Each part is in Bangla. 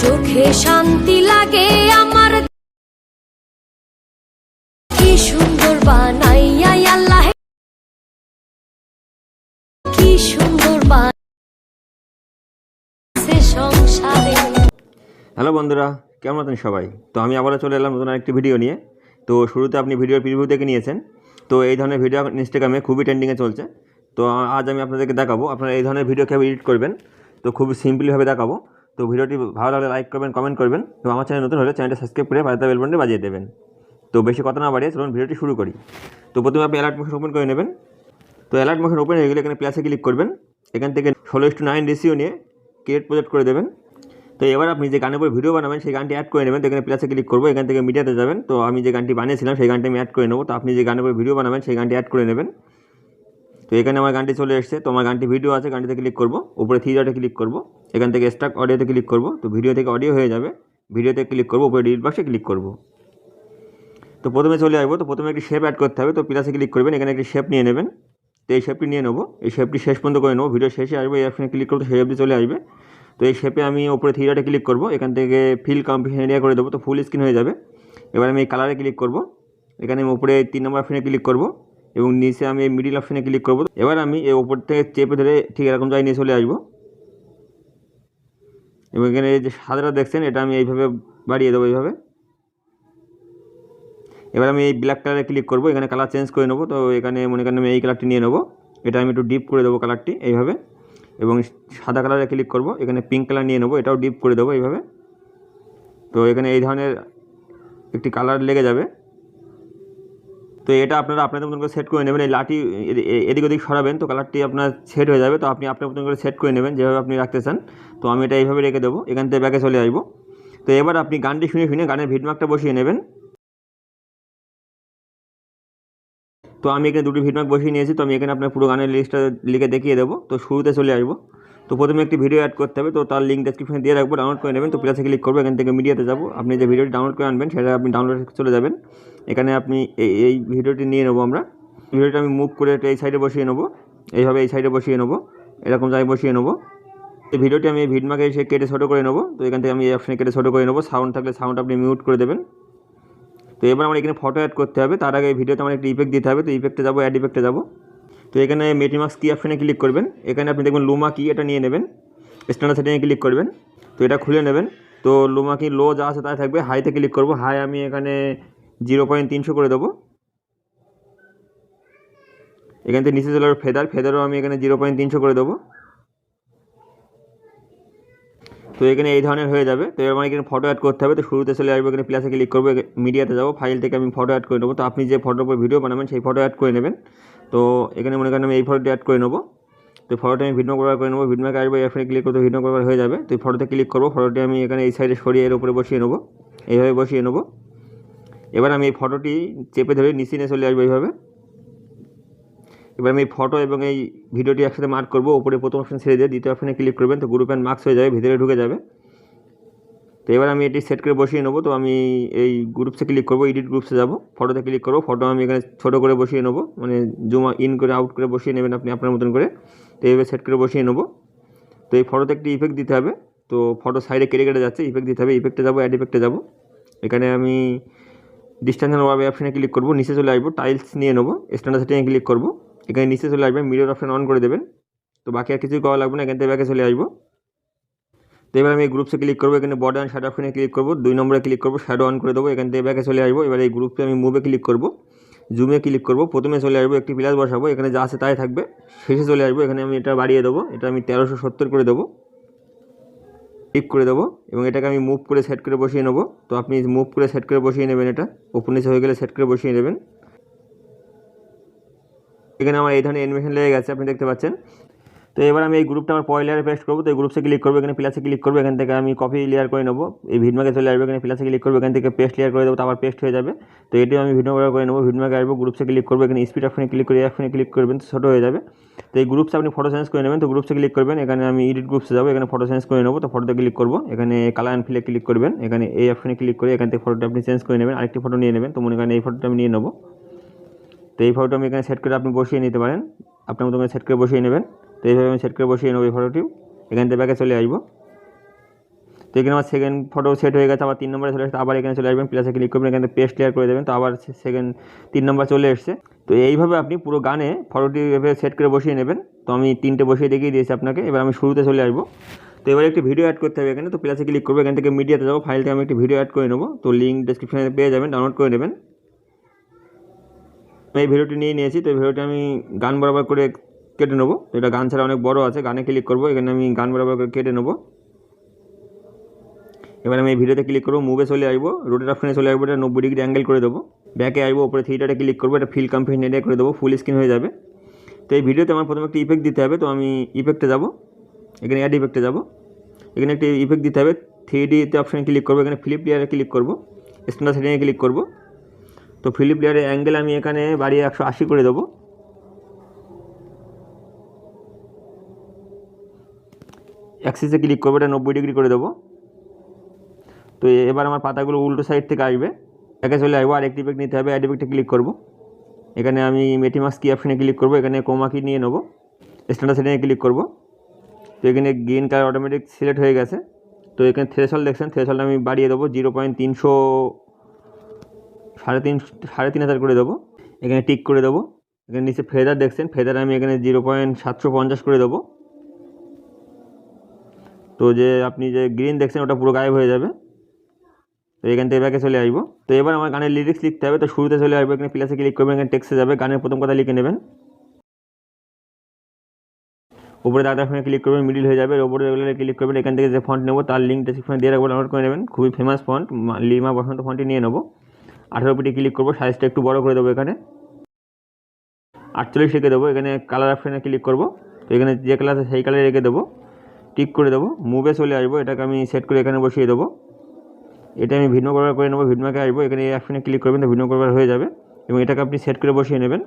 চোখে শান্তি লাগে আমার। কি সুন্দর বানাইয়া আল্লাহ। কি সুন্দর সংসারে। হ্যালো বন্ধুরা, কেমন আছেন সবাই? তো আমি আবারও চলে এলাম নতুন আরেকটি ভিডিও নিয়ে। তো শুরুতে আপনি ভিডিওর প্রিভিউ দেখে নিয়েছেন। তো এই ধরনের ভিডিও ইনস্টাগ্রামে খুবই ট্রেন্ডিংয়ে চলছে। তো আজ আমি আপনাদেরকে দেখাবো, আপনারা এই ধরনের ভিডিও কীভাবে এডিট করবেন। তো খুবই সিম্পলিভাবে দেখাবো। তো ভিডিওটি ভালো লাগলে লাইক করবেন কমেন্ট করবেন এবং আমার চ্যানেল নতুন হলে চ্যানেলটা সাবস্ক্রাইব করে পাশে বেল বাজিয়ে দেবেন। তো বেশি কথা না বাড়িয়ে চলুন ভিডিওটি শুরু করি। তো প্রথমে আপনি অ্যালার্ট মোশন ওপেন করে নেবেন। তো অ্যালার্ট মোশন ওপেন হয়ে গেলে এখানে প্লাসে ক্লিক করবেন। এখান থেকে ষোলো টু নাইন রেসিও নিয়ে ক্রিয়েট প্রজেক্ট করে দেবেন। তো এবার আপনি যে গানের উপর ভিডিও বানাবেন, সেই গানটি অ্যাড করে নেবেন। তো এখানে প্লাসে ক্লিক করব, এখান থেকে মিডিয়াতে যাবেন। তো আমি যে গানটি বানিয়েছিলাম, সেই গানটি আমি অ্যাড করে নেব। তো আপনি যে গানের উপর ভিডিও বানাবেন, সেই গানটি অ্যাড করে নেবেন। তো এখানে আমার গানটি চলে এসেছে। তো আমার গানটি ভিডিও আছে, গানটিতে ক্লিক করব। উপরে থ্রি ক্লিক করব। এখান থেকে স্টাক অডিওতে ক্লিক করব। তো ভিডিও থেকে অডিও হয়ে যাবে। ভিডিওতে ক্লিক করব, উপরে ডিলিট বক্সে ক্লিক করব। তো প্রথমে চলে আসব। তো প্রথমে একটি শেপ অ্যাড করতে হবে। তো প্লাসে ক্লিক করবেন, এখানে একটি শেপ নিয়ে নেবেন। তো এই শেপটি নিয়ে নেব। এই শেপটি শেষ পর্যন্ত করে নেব। ভিডিও শেষে আসবে, এই অপশানে ক্লিক করব সেই চলে আসবে। তো এই শেপে আমি উপরে থ্রি ডটে ক্লিক করব। এখান থেকে ফিল কম্পিটিশন এরিয়া করে দেবো। তো ফুল স্ক্রিন হয়ে যাবে। এবার আমি এই কালারে ক্লিক করব। এখানে আমি উপরে তিন নম্বর অপশানে ক্লিক করব। এবং নিচে আমি এই মিডিল অপশানে ক্লিক করব। এবার আমি এই ওপর থেকে চেপে ধরে ঠিক এরকম জায়গায় নিয়ে চলে আসব। এবং এখানে এই যে সাদাটা দেখছেন, এটা আমি এইভাবে বাড়িয়ে দেবো এইভাবে। এবার আমি এই ব্ল্যাক কালারে ক্লিক করব, এখানে কালার চেঞ্জ করে নেব। তো এখানে মনে করেন আমি এই কালারটি নিয়ে নেব। এটা আমি একটু ডিপ করে দেবো কালারটি এইভাবে। এবং সাদা কালারে ক্লিক করব, এখানে পিঙ্ক কালার নিয়ে নেব, এটাও ডিপ করে দেবো এইভাবে। তো এখানে এই ধরনের একটি কালার লেগে যাবে। তো এটা আপনারা আপনাদের মতন করে সেট করে নেবেন। এই লাঠি এদিক ওদিক সরাবেন তো কালারটি আপনার সেট হয়ে যাবে। তো আপনি আপনার মতন করে সেট করে নেবেন যেভাবে আপনি রাখতে চান। তো আমি এটা এইভাবে রেখে দেবো। এখান থেকে ব্যাকে চলে আসব। তো এবার আপনি গানটি শুনে শুনে গানের ভিডমার্কটা বসিয়ে নেবেন। তো আমি এখানে দুটি ভিডমার্ক বসিয়ে নিয়েছি। তো আমি এখানে আপনার পুরো গানের লিস্টটা লিখে দেখিয়ে দেবো। তো শুরুতে চলে আসব। তো প্রথমে একটি ভিডিও অ্যাড করতে হবে। তো তার লিঙ্ক ডেসক্রিপশনে দিয়ে রাখব। ডাউনলোড করে নেবেন। তো প্লাসে ক্লিক করব। এখান থেকে মিডিয়াতে যাব। আপনি যে ভিডিওটি ডাউনলোড করে আনবেন, সেটা আপনি ডাউনলোড চলে যাবেন। এখানে আপনি এই ভিডিওটি নিয়ে নেব আমরা। ভিডিওটা আমি মুভ করে এটা এই সাইডে বসিয়ে নেব। এইভাবে এই সাইডে বসিয়ে নেব। এরকম জায়গায় বসিয়ে নেব। তো ভিডিওটি আমি ভিডমাকে এসে কেটে ছোটো করে নেব। তো এখান থেকে আমি এই অপশানে কেটে ছোটো করে নেব। সাউন্ড থাকলে সাউন্ড আপনি মিউট করে দেবেন। তো এবার আমার এখানে ফটো অ্যাড করতে হবে। তার আগে ভিডিওতে আমার একটা ইফেক্ট দিতে হবে। তো ইফেক্টে যাব অ্যাড ইফেক্টে যাব। তো এখানে মেটিমাক্স কি অপশানে ক্লিক করবেন। এখানে আপনি দেখবেন লুমা কি এটা নিয়ে নেবেন। স্ট্যান্ডার্ড সেটিংয়ে ক্লিক করবেন। তো এটা খুলে নেবেন। তো লুমা কি লো যা আছে তাই থাকবে। হাইতে ক্লিক করব। হাই আমি এখানে জিরো পয়েন্ট তিনশো করে দেবো। এখান থেকে নিচে চলে ফেদার, ফেদারও আমি এখানে জিরো পয়েন্ট তিনশো করে দেবো। তো এখানে এই ধরনের হয়ে যাবে। তো এবার এখানে ফটো অ্যাড করতে হবে। তো শুরুতে চলে আসবে, এখানে প্লাসে ক্লিক করব মিডিয়াতে যাব। ফাইল থেকে আমি ফটো অ্যাড করে নেব। তো আপনি যে ফটোর উপর ভিডিও বানাবেন, সেই ফটো অ্যাড করে নেবেন। তো এখানে মনে করেন আমি এই ফটোটি অ্যাড করে নেব। তো ফটোটি আমি ভিডিও কভার করে নেব। ভিডিও আসবে এখানে ক্লিক করতে ভিডিও কভার হয়ে যাবে। তো ফটোতে ক্লিক করব। ফটোটি আমি এখানে এই সাইডে সরিয়ে এর উপরে বসিয়ে নেব। এইভাবে বসিয়ে নেব। এবার আমি এই ফটোটি চেপে ধরে নিচে নিয়ে চলে আসব এইভাবে। এবার আমি এই ফটো এবং এই ভিডিওটি একসাথে মার্ক করব ওপরে প্রথম অপশন ছেড়ে দিয়ে দ্বিতীয় অপশানে ক্লিক করবেন, তো গ্রুপ অ্যান্ড মার্কস হয়ে যাবে, ভিতরে ঢুকে যাবে। তো এবার আমি এটি সেট করে বসিয়ে নেব, তো আমি এই গ্রুপসে ক্লিক করব এডিট গ্রুপসে যাব ফটোতে ক্লিক করব ফটো আমি এখানে ছোটো করে বসিয়ে নেব মানে জুম ইন করে আউট করে বসিয়ে নেবেন আপনি আপনার মতন করে। তো এইভাবে সেট করে বসিয়ে নেব। তো এই ফটোতে একটি ইফেক্ট দিতে হবে, তো ফটো সাইডে কেটে কেটে যাচ্ছে ইফেক্ট দিতে হবে ইফেক্টে যাব অ্যাড ইফেক্টে যাব। এখানে আমি ডিস্টেন্স ওয়াবে অপশানে ক্লিক করব, নিচে চলে আসব টাইলস নিয়ে নেব স্ট্যান্ডার্ড সেটিংয়ে ক্লিক করব, এখানে নিচে চলে আসবে মিরর অপশান অন করে দেবেন, তো বাকি আর কিছুই করা লাগবে না, এখান থেকে ব্যাকে চলে আসব। তো এবার আমি এই গ্রুপসে ক্লিক করব, এখানে বর্ডার অ্যান্ড শ্যাডো অপশানে ক্লিক করব, দুই নম্বরে ক্লিক করব শ্যাডো অন করে দেবো, এখান থেকে ব্যাকে চলে আসব, এবার এই গ্রুপে আমি মুভে ক্লিক করব জুমে ক্লিক করব, প্রথমে চলে আসব, একটি প্লাস বসাবো, এখানে যা আছে তাই থাকবে, শেষে চলে আসব, এখানে আমি এটা বাড়িয়ে দেবো, এটা আমি তেরোশো সত্তর করে দেবো। টিপ করে দেবো এবং এটাকে আমি মুভ করে সেট করে বসিয়ে নেব। তো আপনি মুভ করে সেট করে বসিয়ে নেবেন এটা। ওপর নিচে হয়ে গেলে সেট করে বসিয়ে নেবেন। এখানে আমার এই ধরনের অ্যানিমেশন লেগে গেছে, আপনি দেখতে পাচ্ছেন। তো এবার আমি এই গ্রুপটা আমার পয় লেয়ারে পেস্ট করব, তো এই গ্রুপসে ক্লিক করব, এখানে প্লাসে ক্লিক করব, এখান থেকে আমি কপি লেয়ার করে নেব। এই ভিডমাকে চলে আসবে, এখানে প্লাসে ক্লিক করব, এখান থেকে পেস্ট লেয়ার করে দেবো, তো পেস্ট হয়ে যাবে। তো এটিও আমি ভিডিও করে নেব ভিডমাকে আসব গ্রুপসে ক্লিক করব, এখানে স্পিড অপশনে ক্লিক করে অপশনে ক্লিক করবেন, তো ছোটো হয়ে যাবে। তো এই গ্রুপসে আপনি ফটো চেঞ্জ করে নেবেন, তো গ্রুপসে ক্লিক করবেন, এখানে আমি এডিট গ্রুপসে যাব, এখানে ফটো চেঞ্জ করে নেব, তো ফটোতে ক্লিক করব, এখানে কালার অ্যান্ড ফিলে ক্লিক করবেন, এখানে এই অপশনে ক্লিক করে এখান থেকে ফটোটা আপনি চেঞ্জ করে নেবেন, আরেকটি ফটো নিয়ে নেবেন, তো মনে করেন এই ফটোটা আমি নিয়ে নেব। তো এই ফটোটা আমি এখানে সেট করে আপনি বসিয়ে নিতে পারেন, আপনার মতো সেট করে বসিয়ে নেবেন। তো এইভাবে আমি সেট করে বসিয়ে নেব এই ফটোটিও এখান থেকে ব্যাকে চলে আসব। তো এখানে আমার সেকেন্ড ফটো সেট হয়ে গেছে, আবার তিন নম্বরে চলে আসছে আবার এখানে চলে আসবেন প্লাসে ক্লিক করবেন, এখানে পেস্ট ক্লিয়ার করে দেবেন, তো আবার সেকেন্ড তিন নম্বর চলে এসছে। তো এইভাবে আপনি পুরো গানে ফটোটি এভাবে সেট করে বসিয়ে নেবেন। তো আমি তিনটে বসিয়ে দেখিয়ে দিয়েছি আপনাকে, এবার আমি শুরুতে চলে আসব। তো এবার একটি ভিডিও অ্যাড করতে হবে এখানে, তো প্লাসে ক্লিক করব, এখান থেকে মিডিয়াতে যাব ফাইল থেকে আমি একটি ভিডিও অ্যাড করে নেব। তো লিঙ্ক ডিসক্রিপশনে পেয়ে যাবেন ডাউনলোড করে নেবেন। এই ভিডিওটি নিয়ে নিয়েছি, তো এই ভিডিওটি আমি গান বরাবর করে কেটে নেব। এটা গান ছাড়া অনেক বড় আছে, গানে ক্লিক করব। এখানে আমি গান বরাবর করে কেটে নেব। এবার আমি এই ভিডিওতে ক্লিক করব, মুভে চলে আসব রোডের অপশনে চলে আসব, এটা নব্বই ডিগ্রি অ্যাঙ্গেল করে দেবো। ব্যাকে আসব ওপরে থ্রিটারে ক্লিক করব, এটা ফিল কমপ্লিট নেটে করে দেবো ফুল স্ক্রিন হয়ে যাবে। তো এই ভিডিওতে আমার প্রথমে একটা ইফেক্ট দিতে হবে, তো আমি ইফেক্টে যাব। এখানে অ্যাড ইফেক্টে যাব। এখানে একটি ইফেক্ট দিতে হবে থ্রি ডিতে অপশানে ক্লিক করব, এখানে ফ্লিপ লেয়ারে ক্লিক করব স্ট্যান্ডার্ড সেটিংয়ে ক্লিক করব। তো ফিলিপ লেয়ারের অ্যাঙ্গেল আমি এখানে বাড়িয়ে একশো আশি করে দেবো। অ্যাক্সিসে ক্লিক করব, এটা নব্বই ডিগ্রি করে দেবো। তো এবার আমার পাতাগুলো উল্টো সাইড থেকে আসবে। একে চলে আসব আর একটি নিতে হবে অ্যাড ইফেক্টে ক্লিক করব। এখানে আমি মেটিমাস কি অপশানে ক্লিক করব, এখানে কোমা কি নিয়ে নেব স্ট্যান্ডার্ড সেটিংয়ে ক্লিক করব। তো এখানে গ্রিন কালার অটোমেটিক সিলেক্ট হয়ে গেছে। তো এখানে থ্রেশল দেখছেন থ্রেশল আমি বাড়িয়ে দেবো জিরো পয়েন্ট তিনশো সাড়ে তিন সাড়ে তিন হাজার করে দেবো। এখানে টিক করে দেবো। এখানে নিচে ফেদার দেখছেন ফেদার আমি এখানে জিরো পয়েন্ট সাতশো পঞ্চাশ করে দেবো। তো যে আপনি যে গ্রিন দেখছেন, ওটা পুরো গায়েব হয়ে যাবে। তো এখান থেকে ব্যাকে চলে আসব। তো এবার আমার গানের লিরিক্স লিখতে হবে। তো শুরুতে চলে আসব। এখানে প্লাসে ক্লিক করবেন, এখানে টেক্সে যাবে। গানের প্রথম কথা লিখে নেবেন। উপরে দাদা ফোনে ক্লিক করবেন মিডিল হয়ে যাবে। উপরে রেগুলারে ক্লিক করবেন, এখান থেকে যে ফন্ট নেব, তার লিঙ্ক ডিসক্রিপশনে দিয়ে রাখব ডাউনলোড করে নেবেন। খুবই ফেমাস ফন্ট লিমা বসন্ত ফন্টটি নিয়ে নেব। আঠারো পিটি ক্লিক করব সাইজটা একটু বড় করে দেবো এখানে। আটচল্লিশ রেখে দেবো। এখানে কালার অপশানে ক্লিক করব। তো এখানে যে কালার আছে, সেই কালারে রেখে দেবো। টিক করে দেবো, মুভে চলে আসব, এটাকে আমি সেট করে এখানে বসিয়ে দেবো। এটা আমি ভিন্ন করবার করে নেব ভিন্নকে আসব, এখানে এই অপশানে ক্লিক করবেন, তো ভিন্ন করবার হয়ে যাবে। এবং এটাকে আপনি সেট করে বসিয়ে নেবেন।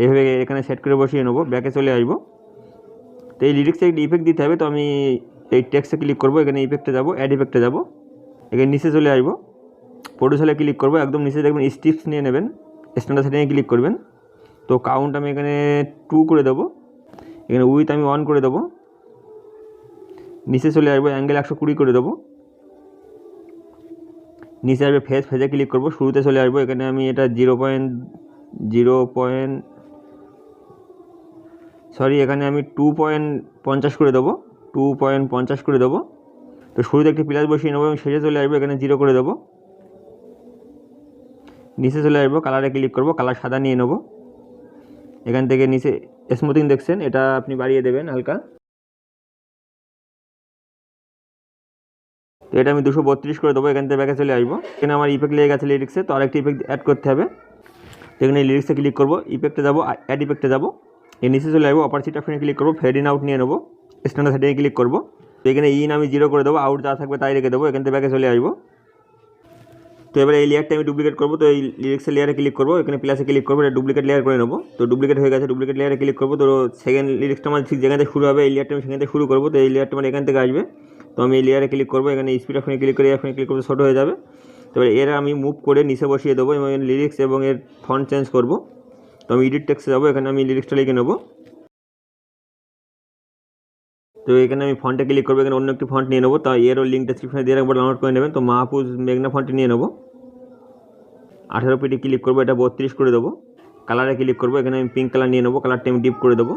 এইভাবে এখানে সেট করে বসিয়ে নেব ব্যাকে চলে আসব। তো এই লিরিক্সে একটি ইফেক্ট দিতে হবে, তো আমি এই টেক্সটে ক্লিক করব, এখানে ইফেক্টে যাব অ্যাড ইফেক্টে যাব। এখানে নিচে চলে আসব। প্রডিউসারে ক্লিক করব, একদম নিচে দেখবেন স্টিপস নিয়ে নেবেন স্ট্যান্ডার্ড সেটিংয়ে ক্লিক করবেন। তো কাউন্ট আমি এখানে টু করে দেবো। এখানে উইথ আমি ওয়ান করে দেবো। নিচে চলে আসব অ্যাঙ্গেল একশো কুড়ি করে দেবো। নিচে আসবে ফেজ ফেজে ক্লিক করব, শুরুতে চলে আসব, এখানে আমি এটা zero point zero point sorry এখানে আমি টু পয়েন্ট পঞ্চাশ করে দেবো টু পয়েন্ট পঞ্চাশ করে দেবো। তো শুরুতে একটি প্লাস বসিয়ে নেব এবং শেষে চলে আসব, এখানে জিরো করে দেবো। নিচে চলে আসব কালারে ক্লিক করব কালার সাদা নিয়ে নেব। এখান থেকে নিচে স্মুথিং দেখছেন, এটা আপনি বাড়িয়ে দেবেন হালকা। তো এটা আমি দুশো বত্রিশ করে দেবো, এখান থেকে ব্যাকে চলে আসব। এখানে আমার ইফেক্ট লেগে গেছে লিরিক্সে তো আরেকটি ইফেক্ট অ্যাড করতে হবে। এখানে লিরিক্সে ক্লিক করব ইফেক্টে যাব অ্যাড ইফেক্টে যাব। এর নিচে চলে আসব অপারচিট অপশনে ক্লিক করব ফেড ইন আউট নিয়ে নেব। স্ট্যান্ডার্ড সেটিংয়ে ক্লিক করব। তো এখানে ইন আমি জিরো করে দেবো আউট যা থাকবে তাই রেখে দেবো, এখান থেকে ব্যাকে চলে আসব। তো এবার এই লেয়ারটা আমি ডুপ্লিকেট করব, তো এই লিরিক্সের লেয়ারে ক্লিক করব, এখানে প্লাসে ক্লিক করব, এটা ডুপ্লিকেট লেয়ার করে নেব। তো ডুপ্লিকেট হয়ে গেছে ডুপ্লিকেট লেয়ারে ক্লিক করব, তো সেকেন্ড লিরিক্সটা আমার ঠিক যেখান থেকে শুরু হবে, এই লেয়ারটা আমি সেখান থেকে শুরু করব, তো এই লেয়ারটা আমার এখান থেকে আসবে। তো আমি এই লেয়ারে ক্লিক করব, এখানে স্পিড অপশনে ক্লিক করে অপশনে ক্লিক করব, ছোটো হয়ে যাবে। তো এর আমি মুভ করে নিচে বসিয়ে দেবো এবং লিরিক্স এবং এর ফন্ট চেঞ্জ করব। তো আমি এডিট টেক্সে যাব, এখানে আমি লিরিক্সটা লিখে নেব। তো এখানে আমি ফন্টে ক্লিক করব, এখানে অন্য একটি ফন্ট নিয়ে নেব। তাই এরও লিঙ্ক ডিসক্রিপশনে দিয়ে রাখব ডাউনলোড করে নেবেন। তো মাহফুজ মেঘনা ফন্টটি নিয়ে নেব। আঠেরো পিটি ক্লিক করব, এটা বত্রিশ করে দেবো। কালারে ক্লিক করব, এখানে আমি পিঙ্ক কালার নিয়ে নেব। কালারটা আমি ডিপ করে দেবো।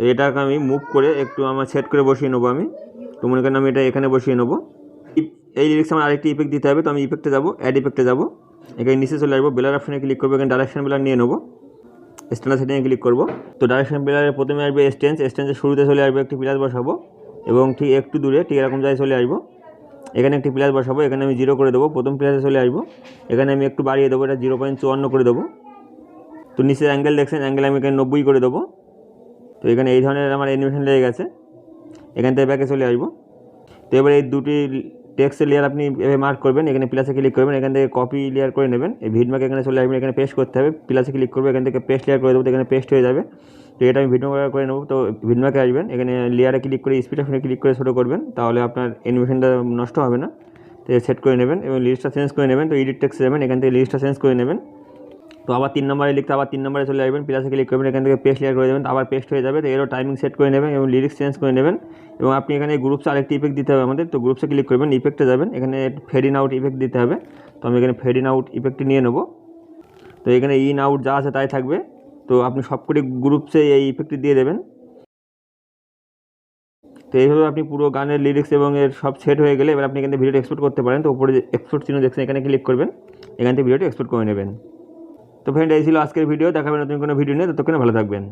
তো এটাকে আমি মুভ করে একটু আমার সেট করে বসিয়ে নেব আমি। তো মনে করেন আমি এটা এখানে বসিয়ে নেব। এই লিরিক্স আমার আরেকটি ইফেক্ট দিতে হবে, তো আমি ইফেক্টে যাব অ্যাড ইফেক্টে যাব। এখানে নিচে চলে আসব বেলার অপশনে ক্লিক করব, এখানে ডাইরেকশন বেলার নিয়ে নেব। স্ট্যান্ডার্ড সেটিংয়ে ক্লিক করব। তো ডাইরেকশন পিলারের প্রথমে আসবে স্টেন্স স্টেন্সের শুরুতে চলে আসবে একটি পিলার বসাবো এবং ঠিক একটু দূরে, ঠিক এরকম জায়গায় চলে আসব। এখানে একটি প্লাস বসাবো, এখানে আমি জিরো করে দেবো, প্রথম প্লাসে চলে আসব। এখানে আমি একটু বাড়িয়ে দেবো, এটা জিরো পয়েন্ট চুয়ান্ন করে দেবো। তো নিচে অ্যাঙ্গেল দেখছেন অ্যাঙ্গেল আমি এখানে নব্বই করে দেবো। তো এখানে এই ধরনের আমার অ্যানিমেশন লেগে গেছে। এখান থেকে ব্যাকে চলে আসব। তো এবার এই দুটি টেক্সটের লেয়ার আপনি এভাবে মার্ক করবেন, এখানে প্লাসে ক্লিক করবেন, এখান থেকে কপি লেয়ার করে নেবেন। এই ভিডমাকে এখানে চলে আসবেন এখানে পেস্ট করতে হবে। প্লাসে ক্লিক করব, এখান থেকে পেস্ট লেয়ার করে দেবো, তো এখানে পেস্ট হয়ে যাবে। তো এটা আমি ভিডিও করে নেব। তো ভিডমাকে আসবেন, এখানে লেয়ারে ক্লিক করে স্পিড অপশনে ক্লিক করে ছোটো করবেন, তাহলে আপনার অ্যানিমেশনটা নষ্ট হবে না। তো সেট করে নেবেন এবং লিস্টটা চেঞ্জ করে নেবেন। তো এডিট টেক্সে যাবেন, এখান থেকে লিস্টটা চেঞ্জ করে নেবেন। তো আবার তিন নম্বরে লিখতে আবার তিন নম্বরে চলে আসবেন প্লাসে ক্লিক করবেন, এখান থেকে পেস্ট লেয়ার করে দেবেন, আবার পেস্ট হয়ে যাবে, তো এরও টাইমিং সেট করে নেবেন এবং লিরিক্স চেঞ্জ করে নেবেন এবং আপনি এখানে গ্রুপসে আরেকটি ইফেক্ট দিতে হবে আমাদের, তো গ্রুপসে ক্লিক করবেন ইফেক্টে যাবেন, এখানে ফেড ইন আউট ইফেক্ট দিতে হবে, তো আমি এখানে ফেড ইন আউট ইফেক্টটি নিয়ে নেব। তো এখানে ইন আউট যা আছে তাই থাকবে, তো আপনি সবকটি গ্রুপসে এই ইফেক্টটি দিয়ে দেবেন। তো এইভাবে আপনি পুরো গানের লিরিক্স এবং এর সব সেট হয়ে গেলে এবার আপনি এখান থেকে ভিডিওটি এক্সপোর্ট করতে পারেন, তো উপরে এক্সপোর্ট চিহ্ন দেখছেন, এখানে ক্লিক করবেন, এখান থেকে ভিডিওটি এক্সপোর্ট করে নেবেন। তো ফ্রেন্ড এই ছিল আজকের ভিডিও দেখাবেন নতুন কোনো ভিডিও নিয়ে। ততক্ষণে ভালো থাকবেন।